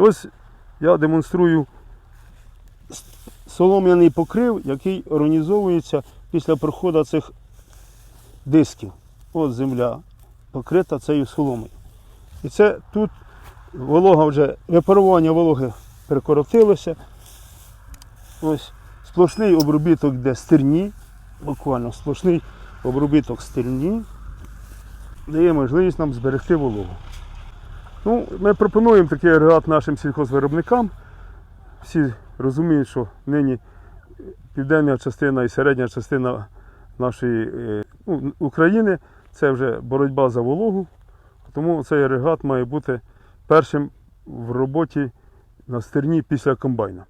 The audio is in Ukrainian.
Ось я демонструю солом'яний покрив, який організовується після проходу цих дисків. От земля покрита цією соломою. І це тут волога вже, випарування вологи прикоротилося. Ось сплошний обробіток де стерні, буквально сплошний обробіток стерні дає можливість нам зберегти вологу. Ну, ми пропонуємо такий агрегат нашим сільхозвиробникам. Всі розуміють, що нині південна частина і середня частина нашої е, ну, України це вже боротьба за вологу. Тому цей агрегат має бути першим в роботі на стерні після комбайна.